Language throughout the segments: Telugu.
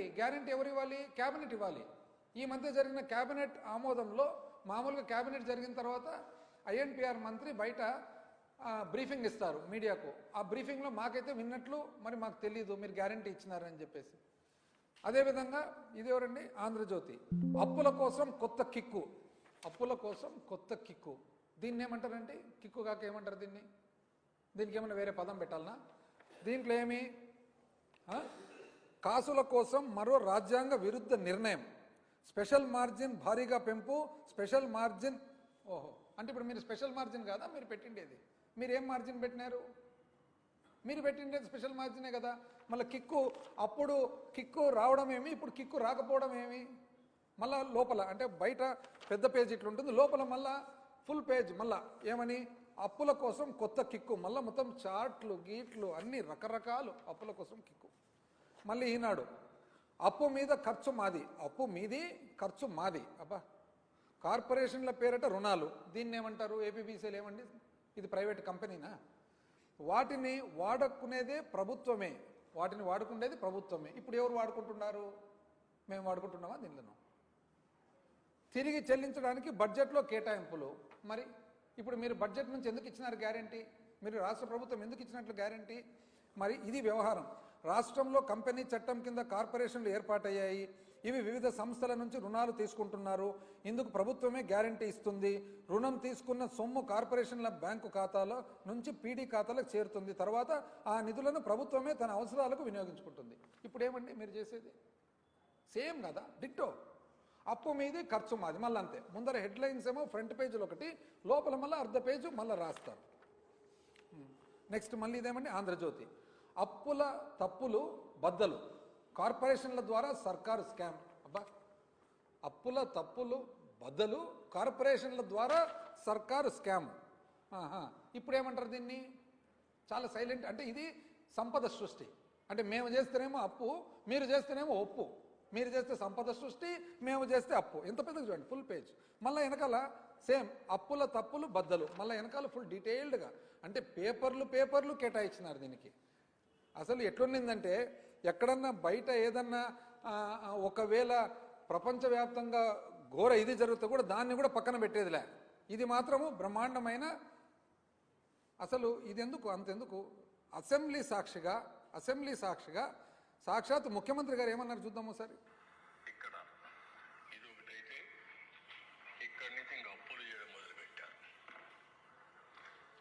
గ్యారంటీ గ్యారంటీ ఎవరు ఇవ్వాలి? క్యాబినెట్ ఇవ్వాలి. ఈ మధ్య జరిగిన క్యాబినెట్ ఆమోదంలో మామూలుగా క్యాబినెట్ జరిగిన తర్వాత ఐఎన్పిఆర్ మంత్రి బయట బ్రీఫింగ్ ఇస్తారు మీడియాకు. ఆ బ్రీఫింగ్లో మాకైతే విన్నట్లు మరి మాకు తెలియదు మీరు గ్యారంటీ ఇచ్చినారని చెప్పేసి. అదేవిధంగా ఇది ఎవరండి? ఆంధ్రజ్యోతి. అప్పుల కోసం కొత్త కిక్కు. అప్పుల కోసం కొత్త కిక్కు. దీన్ని ఏమంటారండి? కిక్కు కాక ఏమంటారు దీన్ని? దీనికి ఏమైనా వేరే పదం పెట్టాలనా? దీంట్లో ఏమి? కాసుల కోసం మరో రాజ్యాంగ విరుద్ధ నిర్ణయం. స్పెషల్ మార్జిన్ భారీగా పెంపు స్పెషల్ మార్జిన్ ఓహో అంటే ఇప్పుడు మీరు స్పెషల్ మార్జిన్ కాదా? మీరు పెట్టిండేది. మీరు ఏం మార్జిన్ పెట్టినారు? మీరు పెట్టిండేది స్పెషల్ మార్జినే కదా. మళ్ళీ కిక్కు అప్పుడు కిక్కు రావడం ఏమి ఇప్పుడు కిక్కు రాకపోవడం ఏమి? మళ్ళా లోపల అంటే బయట పెద్ద పేజ్ ఇట్లా ఉంటుంది లోపల మళ్ళా ఫుల్ పేజ్ మళ్ళా ఏమని? అప్పుల కోసం కొత్త కిక్కు మళ్ళీ మొత్తం చాట్లు గీట్లు అన్ని రకరకాలు అప్పుల కోసం కిక్కు. మళ్ళీ ఈనాడు అప్పు మీద ఖర్చు మాది. అప్పు మీది ఖర్చు మాది. అబ్బా. కార్పొరేషన్ల పేరట రుణాలు. దీన్ని ఏమంటారు? ఏపీబీసీలు ఏమండి? ఇది ప్రైవేట్ కంపెనీనా? వాటిని వాడుకునేదే ప్రభుత్వమే. వాటిని వాడుకునేది ప్రభుత్వమే. ఇప్పుడు ఎవరు వాడుకుంటున్నారు? మేము వాడుకుంటున్నామా దీనిలో తిరిగి చెల్లించడానికి బడ్జెట్లో కేటాయింపులు. మరి ఇప్పుడు మీరు బడ్జెట్ నుంచి ఎందుకు ఇచ్చినారు గ్యారంటీ? మీరు రాష్ట్ర ప్రభుత్వం ఎందుకు ఇచ్చినట్లు గ్యారంటీ? మరి ఇది వ్యవహారం. రాష్ట్రంలో కంపెనీ చట్టం కింద కార్పొరేషన్లు ఏర్పాటయ్యాయి. ఇవి వివిధ సంస్థల నుంచి రుణాలు తీసుకుంటున్నారు. ఇందుకు ప్రభుత్వమే గ్యారంటీ ఇస్తుంది. రుణం తీసుకున్న సొమ్ము కార్పొరేషన్ల బ్యాంకు ఖాతాలో నుంచి పీడీ ఖాతాలకు చేరుతుంది. తర్వాత ఆ నిధులను ప్రభుత్వమే తన అవసరాలకు వినియోగించుకుంటుంది. ఇప్పుడు ఏమండి మీరు చేసేది? సేమ్ కదా డిట్టో. అప్పు మీది ఖర్చు మాది మళ్ళీ అంతే ముందర హెడ్లైన్స్ ఏమో ఫ్రంట్ పేజీలు ఒకటి లోపల మళ్ళీ అర్ధ పేజు మళ్ళీ రాస్తారు. నెక్స్ట్ మళ్ళీ ఇదేమండి? ఆంధ్రజ్యోతి. అప్పుల తప్పులు బద్దలు. కార్పొరేషన్ల ద్వారా సర్కారు స్కామ్. అబ్బా! అప్పుల తప్పులు బద్దలు కార్పొరేషన్ల ద్వారా సర్కారు స్కామ్. ఇప్పుడు ఏమంటారు దీన్ని? చాలా సైలెంట్ అంటే ఇది సంపద సృష్టి. అంటే మేము చేస్తేనేమో అప్పు మీరు చేస్తేనేమో ఒప్పు. మీరు చేస్తే సంపద సృష్టి మేము చేస్తే అప్పు. ఎంత పెద్దగా చూడండి ఫుల్ పేజ్ మళ్ళీ వెనకాల సేమ్ అప్పుల తప్పులు బద్దలు. మళ్ళీ వెనకాల ఫుల్ డీటెయిల్డ్గా అంటే పేపర్లు పేపర్లు కేటాయించినారు దీనికి. అసలు ఎట్లుండిందంటే ఎక్కడన్నా బయట ఏదన్నా ఒకవేళ ప్రపంచవ్యాప్తంగా ఘోర ఇది జరిగితే కూడా దాన్ని కూడా పక్కన పెట్టేదిలే. ఇది మాత్రము బ్రహ్మాండమైన అసలు ఇది ఎందుకు అంతెందుకు? అసెంబ్లీ సాక్షిగా అసెంబ్లీ సాక్షిగా సాక్షాత్ ముఖ్యమంత్రి గారు ఏమన్నారు చూద్దాము ఒకసారి ఇక్కడ ఇది ఒకటైతే ఇక్కడి నుంచి ఇంకా అప్పులు చేయడం మొదలుపెట్టారు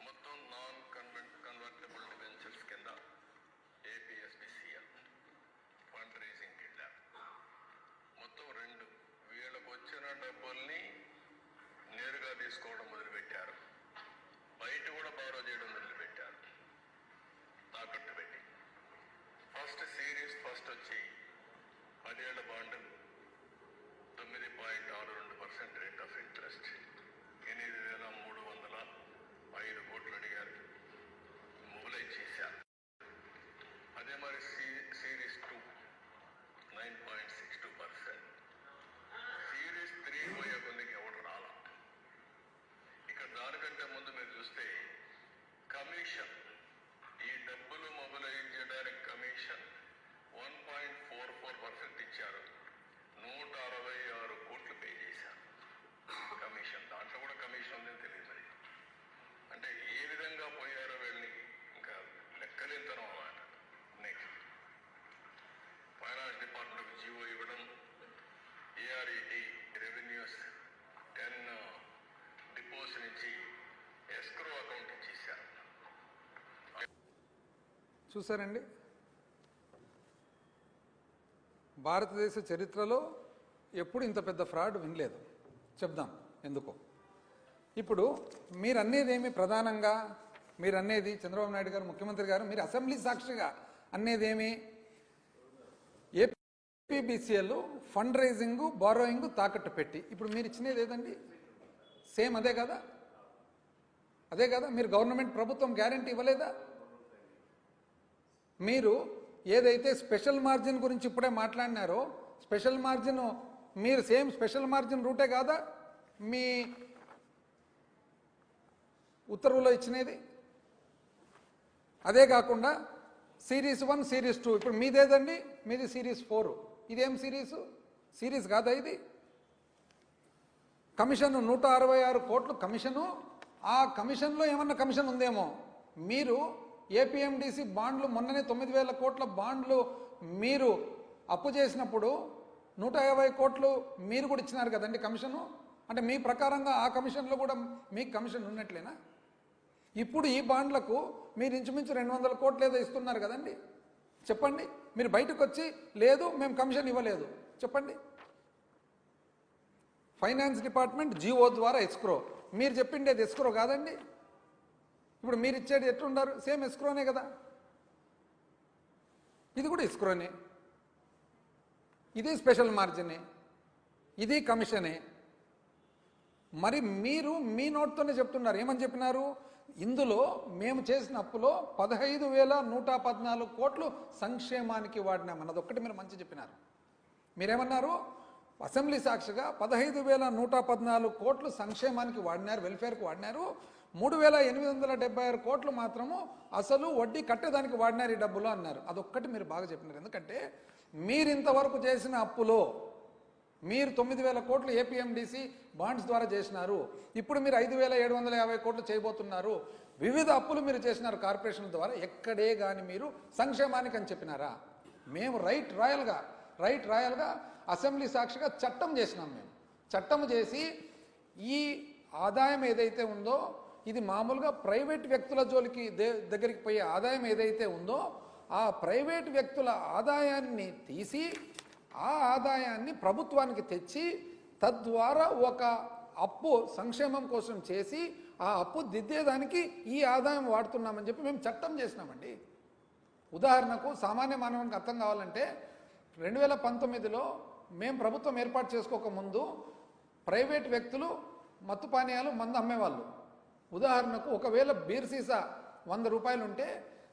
మొత్తం నాన్ కన్వెంట్ కన్వర్టబుల్ డిబెంచర్స్ కింద ఏపీఎస్బిసిఎల్ ఫండ్ రైజింగ్ కింద మొత్తం రెండు వీళ్ళకు వచ్చిన డబ్బుల్ని నేరుగా తీసుకోవడం మొదలుపెట్టారు బయట కూడా బారో చేయడం మొదలుపెట్టారు తాకట్టు పెట్టి ఫస్ట్ సిరీస్ ఫస్ట్ వచ్చి పదేళ్ళ బాండ్ తొమ్మిది పాయింట్ ఆరు రెండు పర్సెంట్ రేట్ ఆఫ్ ఇంట్రెస్ట్ ఎనిమిది వేల మూడు వందల ఐదు కోట్లు అడిగారు మొబిలైజ్ చేశారు అదే మరి C series two nine point six two percent series three పోయే కొందికి ఎవరు రాలా ఇక్కడ దానికంటే ముందు మీరు చూస్తే కమిషన్ ఈ డబ్బులు మొబిలైజ్ చేయడానికి commission one point four four percent ఇచ్చారు నూట అరవై ఆరు కోట్లు పే చేశారు కమిషన్ దాంట్లో కూడా కమిషన్ ఉందని తెలియదు మరి అంటే ఏ విధంగా పోయారో వీళ్ళని ఇంకా లెక్కలేంతనం అన్నమాట నెక్స్ట్ ఫైనాన్స్ డిపార్ట్మెంట్కి జీవో ఇవ్వడం ఏఆర్ఈటి రెవెన్యూస్ టెన్ డిపోస్ నుంచి ఎస్క్రో అకౌంట్ ఇచ్చేసారు చూసారండి? భారతదేశ చరిత్రలో ఎప్పుడు ఇంత పెద్ద ఫ్రాడ్ వినలేదు. చెప్దాం ఎందుకో. ఇప్పుడు మీరు ప్రధానంగా మీరు అనేది చంద్రబాబు నాయుడు గారు ముఖ్యమంత్రి గారు మీరు అసెంబ్లీ సాక్షిగా అనేది ఏమి ఏపీబీసీఎల్ ఫండ్ రైజింగ్ బారోయింగ్ తాకట్టు పెట్టి. ఇప్పుడు మీరు ఇచ్చినది ఏదండి? సేమ్ అదే కదా? అదే కదా? మీరు గవర్నమెంట్ ప్రభుత్వం గ్యారంటీ ఇవ్వలేదా? మీరు ఏదైతే స్పెషల్ మార్జిన్ గురించి ఇప్పుడే మాట్లాడినారో స్పెషల్ మార్జిన్ మీరు సేమ్ స్పెషల్ మార్జిన్ రూటే కాదా? మీ ఉత్తర్వులో ఇచ్చినది? అదే కాకుండా సిరీస్ వన్ సిరీస్ టూ ఇప్పుడు మీదేదండి? మీది సిరీస్ ఫోర్ ఇదేం సిరీస్ సిరీస్ కాదా ఇది? కమిషన్ నూట అరవై ఆరు కోట్లు కమిషను. ఆ కమిషన్లో ఏమన్నా కమిషన్ ఉందేమో? మీరు ఏపీఎండిసి బాండ్లు మొన్ననే తొమ్మిది వేల కోట్ల బాండ్లు మీరు అప్పు చేసినప్పుడు నూట యాభై కోట్లు మీరు కూడా ఇచ్చినారు కదండి కమిషను? అంటే మీ ప్రకారంగా ఆ కమిషన్లో కూడా మీకు కమిషన్ ఉన్నట్లేనా? ఇప్పుడు ఈ బాండ్లకు మీరు ఇంచుమించు రెండు వందల కోట్లు ఏదో ఇస్తున్నారు కదండి. చెప్పండి. మీరు బయటకు వచ్చి లేదు మేము కమిషన్ ఇవ్వలేదు. చెప్పండి. ఫైనాన్స్ డిపార్ట్మెంట్ జీఓ ద్వారా ఎస్క్రో. మీరు చెప్పిండేది ఎస్క్రో కాదండి. ఇప్పుడు మీరు ఇచ్చేది ఎట్లుండారు? సేమ్ ఎస్క్రోనే కదా. ఇది కూడా ఇస్క్రోనే ఇది స్పెషల్ మార్జినే. ఇది కమిషనే. మరి మీరు మీ నోట్తోనే చెప్తున్నారు. ఏమని చెప్పినారు? ఇందులో మేము చేసిన అప్పులో పదహైదు వేల నూట పద్నాలుగు కోట్లు సంక్షేమానికి వాడినామన్నది ఒక్కటి మీరు మంచి చెప్పినారు. మీరేమన్నారు? అసెంబ్లీ సాక్షిగా పదహైదు వేల నూట పద్నాలుగు కోట్లు సంక్షేమానికి వాడినారు వెల్ఫేర్కి వాడినారు. మూడు వేల ఎనిమిది వందల డెబ్బై ఆరు కోట్లు మాత్రము అసలు వడ్డీ కట్టేదానికి వాడినారు ఈ డబ్బులు అన్నారు. అదొక్కటి మీరు బాగా చెప్పినారు. ఎందుకంటే మీరు ఇంతవరకు చేసిన అప్పులో మీరు తొమ్మిది వేల కోట్లు ఏపీఎండిసి బాండ్స్ ద్వారా చేసినారు. ఇప్పుడు మీరు ఐదు వేల ఏడు వందల యాభై కోట్లు చేయబోతున్నారు. వివిధ అప్పులు మీరు చేసినారు కార్పొరేషన్ ద్వారా. ఎక్కడే కానీ మీరు సంక్షేమానికి అని చెప్పినారా? మేము రైట్ రాయల్గా రైట్ రాయల్గా అసెంబ్లీ సాక్షిగా చట్టం చేసినాం మేము. చట్టం చేసి ఈ ఆదాయం ఏదైతే ఉందో ఇది మామూలుగా ప్రైవేట్ వ్యక్తుల జోలికి దే- దగ్గరికి పోయే ఆదాయం ఏదైతే ఉందో ఆ ప్రైవేట్ వ్యక్తుల ఆదాయాన్ని తీసి ఆ ఆదాయాన్ని ప్రభుత్వానికి తెచ్చి తద్వారా ఒక అప్పు సంక్షేమం కోసం చేసి ఆ అప్పు దిద్దేదానికి ఈ ఆదాయం వాడుతున్నామని చెప్పి మేము చట్టం చేసినామండి. ఉదాహరణకు సామాన్య మానవునికి అర్థం కావాలంటే రెండు వేల పంతొమ్మిదిలో మేము ప్రభుత్వం ఏర్పాటు చేసుకోక ముందు ప్రైవేట్ వ్యక్తులు మత్తు పానీయాలు మందు అమ్మేవాళ్ళు. ఉదాహరణకు ఒకవేళ బీర్ సీసా వంద రూపాయలు ఉంటే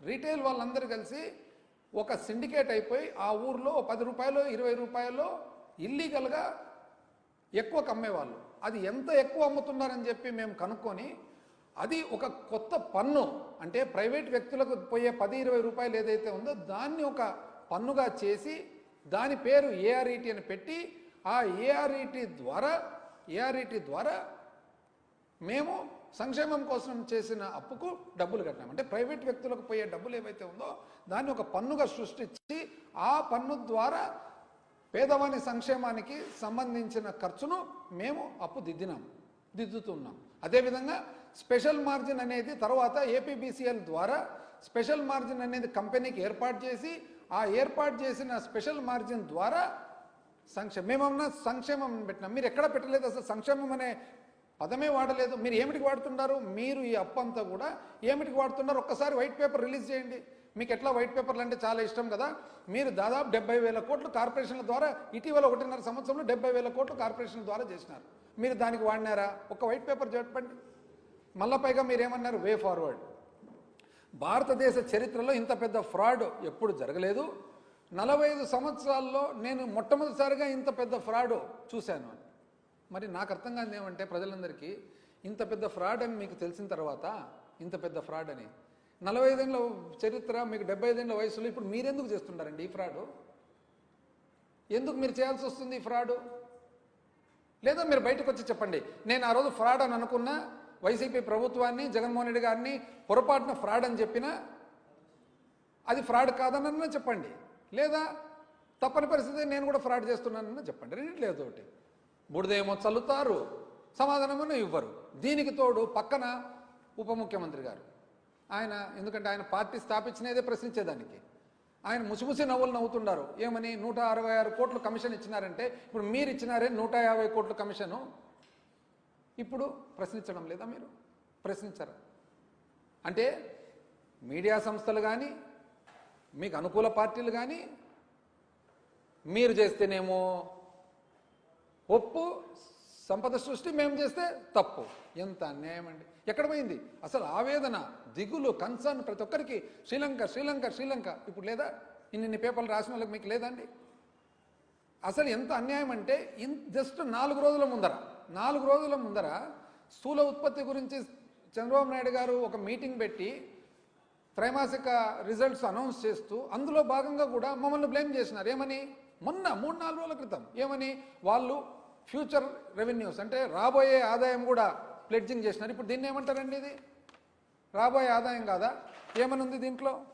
రీటైల్ వాళ్ళందరూ కలిసి ఒక సిండికేట్ అయిపోయి ఆ ఊర్లో పది రూపాయలు ఇరవై రూపాయలు ఇల్లీగల్గా ఎక్కువ అమ్మేవాళ్ళు అది ఎంత ఎక్కువ అమ్ముతున్నారని చెప్పి మేము కనుక్కొని అది ఒక కొత్త పన్ను అంటే ప్రైవేట్ వ్యక్తులకు పోయే పది ఇరవై రూపాయలు ఏదైతే ఉందో దాన్ని ఒక పన్నుగా చేసి దాని పేరు ఏఆర్ఈటీ అని పెట్టి ఆ ఏఆర్ఈటీ ద్వారా ఏఆర్ఈటీ ద్వారా మేము సంక్షేమం కోసం చేసిన అప్పుకు డబ్బులు కట్టాం అంటే ప్రైవేట్ వ్యక్తులకు పోయే డబ్బులు ఏవైతే ఉందో దాన్ని ఒక పన్నుగా సృష్టించి ఆ పన్ను ద్వారా పేదవాని సంక్షేమానికి సంబంధించిన ఖర్చును మేము అప్పు దిద్దినాం దిద్దుతున్నాం. అదేవిధంగా స్పెషల్ మార్జిన్ అనేది తర్వాత ఏపీబీసీఎల్ ద్వారా స్పెషల్ మార్జిన్ అనేది కంపెనీకి ఏర్పాటు చేసి ఆ ఏర్పాటు చేసిన స్పెషల్ మార్జిన్ ద్వారా సంక్షేమం మేమన్నా సంక్షేమం పెట్టినాం. మీరు ఎక్కడ పెట్టలేదు అసలు సంక్షేమం అనే పదమే వాడలేదు. మీరు ఏమిటికి వాడుతున్నారు? మీరు ఈ అప్పంతా కూడా ఏమిటికి వాడుతున్నారు? ఒక్కసారి వైట్ పేపర్ రిలీజ్ చేయండి. మీకు ఎట్లా వైట్ పేపర్లు అంటే చాలా ఇష్టం కదా. మీరు దాదాపు డెబ్బై వేల కోట్లు కార్పొరేషన్ల ద్వారా ఇటీవల ఒకటిన్నర సంవత్సరంలో డెబ్బై వేల కోట్లు కార్పొరేషన్ల ద్వారా చేసినారు. మీరు దానికి వాడినారా? ఒక వైట్ పేపర్ చెప్పండి మళ్ళా పైగా మీరేమన్నారు? Way forward. భారతదేశ చరిత్రలో ఇంత పెద్ద ఫ్రాడ్ ఎప్పుడు జరగలేదు. నలభై ఐదు సంవత్సరాల్లో నేను మొట్టమొదటిసారిగా ఇంత పెద్ద ఫ్రాడ్ చూశాను. అని మరి నాకు అర్థం కాదు ఏమంటే ప్రజలందరికీ ఇంత పెద్ద ఫ్రాడ్ అని మీకు తెలిసిన తర్వాత ఇంత పెద్ద ఫ్రాడ్ అని. నలభై ఐదేళ్ళ చరిత్ర మీకు డెబ్బై ఐదేళ్ళ వయసులో ఇప్పుడు మీరెందుకు చేస్తుంటారండి ఈ ఫ్రాడ్ ఎందుకు మీరు చేయాల్సి వస్తుంది ఈ ఫ్రాడు లేదా మీరు బయటకు వచ్చి చెప్పండి నేను ఆ రోజు ఫ్రాడ్ అని అనుకున్నా వైసీపీ ప్రభుత్వాన్ని జగన్మోహన్ రెడ్డి గారిని పొరపాటున ఫ్రాడ్ అని చెప్పినా అది ఫ్రాడ్ కాదనన్నా చెప్పండి. లేదా తప్పని పరిస్థితి నేను కూడా ఫ్రాడ్ చేస్తున్నానన్నా చెప్పండి. రెండింటి లేదు ఒకటి. బుడిదేమో చల్లుతారు సమాధానమేమో ఇవ్వరు. దీనికి తోడు పక్కన ఉప ముఖ్యమంత్రి గారు. ఆయన ఎందుకంటే ఆయన పార్టీ స్థాపించినదే ప్రశ్నించేదానికి. ఆయన ముసిముసి నవ్వులు నవ్వుతున్నారు ఏమని? నూట అరవై ఆరు కోట్లు కమిషన్ ఇచ్చినారంటే ఇప్పుడు మీరు ఇచ్చినారే నూట యాభై కోట్లు కమిషను? ఇప్పుడు ప్రశ్నించడం లేదా మీరు? ప్రశ్నించరా. అంటే మీడియా సంస్థలు కానీ మీకు అనుకూల పార్టీలు కానీ మీరు చేస్తేనేమో ఒప్పు సంపద సృష్టి మేము చేస్తే తప్పు. ఎంత అన్యాయం అండి. ఎక్కడ పోయింది? అసలు ఆవేదన దిగులు కన్సర్న్ ప్రతి ఒక్కరికి శ్రీలంక శ్రీలంక శ్రీలంక ఇప్పుడు లేదా? ఇన్ని పేపర్లు రాసిన వాళ్ళకి మీకు లేదండి అసలు ఎంత అన్యాయం అంటే ఇన్ జస్ట్ నాలుగు రోజుల ముందర నాలుగు రోజుల ముందర స్థూల ఉత్పత్తి గురించి చంద్రబాబు నాయుడు గారు ఒక మీటింగ్ పెట్టి త్రైమాసిక రిజల్ట్స్ అనౌన్స్ చేస్తూ అందులో భాగంగా కూడా మమ్మల్ని బ్లేమ్ చేసినారు. ఏమని? మొన్న మూడు నాలుగు రోజుల క్రితం. ఏమని? వాళ్ళు ఫ్యూచర్ రెవెన్యూస్ అంటే రాబోయే ఆదాయం కూడా ప్లెడ్జింగ్ చేసినారు. ఇప్పుడు దీన్ని ఏమంటారండి ఇది? రాబోయే ఆదాయం కాదా? ఏమని ఉంది దీంట్లో?